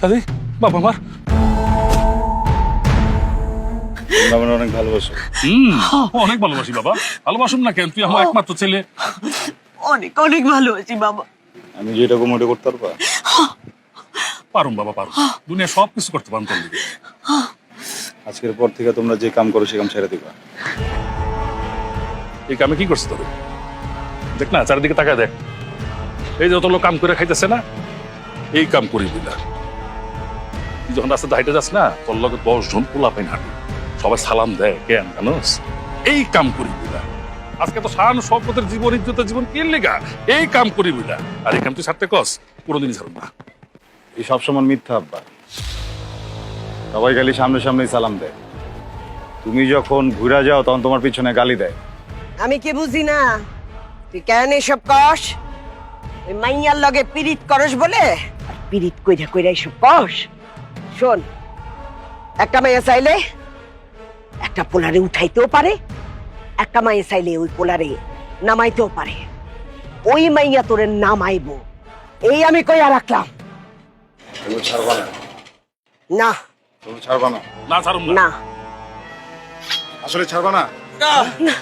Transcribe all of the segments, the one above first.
সাদি বাবা আমার। আমার অনেক ভালোবাসো। হুম অনেক ভালোবাসি বাবা। ভালোবাসুন না কেন তুই আমার একমাত্র ছেলে। অনেক অনেক ভালো আছি বাবা। আমি যেটা কমোটে করতে পারবা? পারুম বাবা পারুম। দুনিয়া সব কিছু করতে পারুম তোর আজকের পর থেকে তোমরা যে কাম করো সে কাম ছেড়ে দিবা। এই কামে কি করছে তোর? দেখ না চারিদিকে তাকায় দেখ। এই যত লোক কাম করে খাইতেছে না এই কাম করি বুঝলা তুই যখন রাস্তাতে হাইটে যাস না তোর লগে দশ জন পোলা পাইন হাঁটে। সবাই সালাম দেয় কেন জানোস? এই কাম করি বুঝলা আজকে তো শান সম্পদের জীবন ইজ্জতের জীবন কি লেগা? এই কাম করি বুঝলা আর এই কাম তুই ছাড়তে কস কোনোদিনই ছাড়ব না। এই সব সময় মিথ্যা আব্বা। সবাই খালি সামনে সামনে সালাম দেয়। তুমি যখন ঘুরে যাও তখন তোমার পিছনে গালি দেয়। আমি কি বুঝি না? তুই কেন এসব কস? ওই মাইয়ার লগে পিরিত করস বলে? আর পিরিত কইরা কইরা এসব কস? শোন একটা মাইয়া চাইলে একটা পোলারে উঠাইতেও পারে একটা মাইয়া চাইলে ওই পোলারে নামাইতেও পারে। ওই মাইয়া তোরে নামাইবো এই আমি কইয়া রাখলাম। তুমি ছাড়বা না। না। তুমি ছাড়বা না। না ছাড়ুম না। না। আসলে ছাড়বা না? না।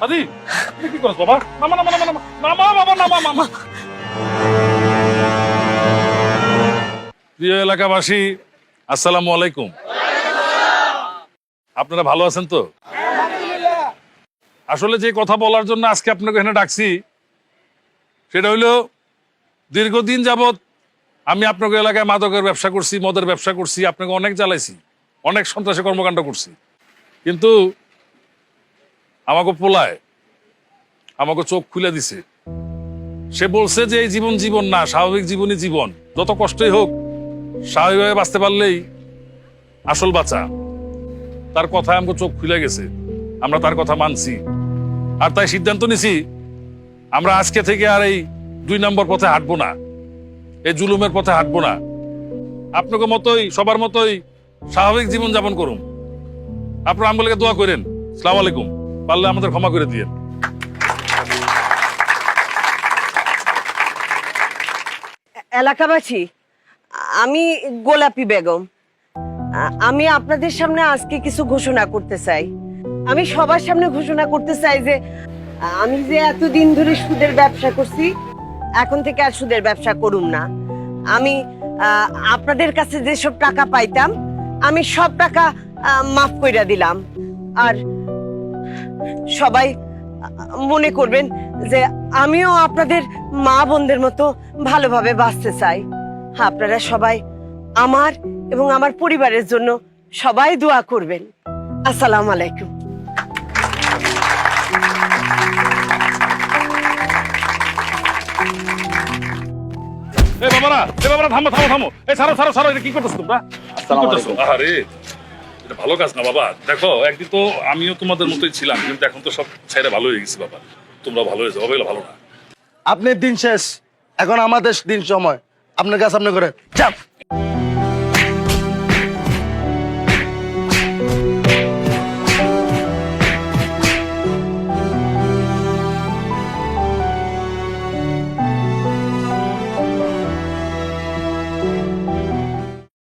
আদি কি করছ বাবা? নামা নামা নামা নামা। নামা বাবা নামা নামা। প্রিয় এলাকাবাসী, আসসালামু আলাইকুম। আপনারা ভালো আছেন তো? আসলে যে কথা বলার জন্য আজকে আপনাকে এখানে ডাকছি, সেটা হইল, দীর্ঘদিন যাবৎ আমি আপনাকে এলাকায় মাদকের ব্যবসা করছি, মদের ব্যবসা করছি, আপনাকে অনেক জ্বালাইছি, অনেক সন্ত্রাসী কর্মকাণ্ড করছি। কিন্তু আমাকে পোলায়, আমাকে চোখ খুলে দিছে। সে বলছে যে এই জীবন জীবন না, স্বাভাবিক জীবনই জীবন। যত কষ্টই হোক স্বাভাবিকভাবে বাঁচতে পারলেই আসল বাঁচা তার কথা আমাকে চোখ খুলে গেছে। আমরা তার কথা মানছি। আর তাই সিদ্ধান্ত নিছি, আমরা আজকে থেকে আর এই দুই নম্বর পথে হাঁটবো না। এই জুলুমের পথে হাঁটবো না। আপনাকে মতোই, সবার মতোই স্বাভাবিক জীবন যাপন করুন। আপনার আমগুলোকে দোয়া করেন। সালাম আলাইকুম। পারলে আমাদের ক্ষমা করে দিয়ে এলাকাবাসী আমি গোলাপি বেগম। আমি আপনাদের সামনে আজকে কিছু ঘোষণা করতে চাই। আমি সবার সামনে ঘোষণা করতে চাই যে আমি যে এতদিন ধরে সুদের ব্যবসা করছি, এখন থেকে আর সুদের ব্যবসা করুম না। আমি আপনাদের কাছে যেসব টাকা পাইতাম, আমি সব টাকা মাফ কইরা দিলাম। আর সবাই মনে করবেন যে, আমিও আপনাদের মা বোনদের মতো ভালোভাবে বাঁচতে চাই। আপনারা সবাই আমার এবং আমার পরিবারের জন্য সবাই দোয়া করবেন। আসসালাম আলাইকুম। এ বাবারা এ বাবারা থামো থামো থামো। এই ছাড়ো ছাড়ো ছাড়ো এটা কি করতেছো তোমরা? আসসালামু আলাইকুম। আরে এটা ভালো কাজ না বাবা। দেখো একদিন তো আমিও তোমাদের মতোই ছিলাম কিন্তু এখন তো সব ছেড়ে ভালো হয়ে গেছি বাবা। তোমরা ভালো হয়ে যাও ভালো না। আপনার দিন শেষ এখন আমাদের দিন সময়। আপনার কাছে আপনি করে। চাপ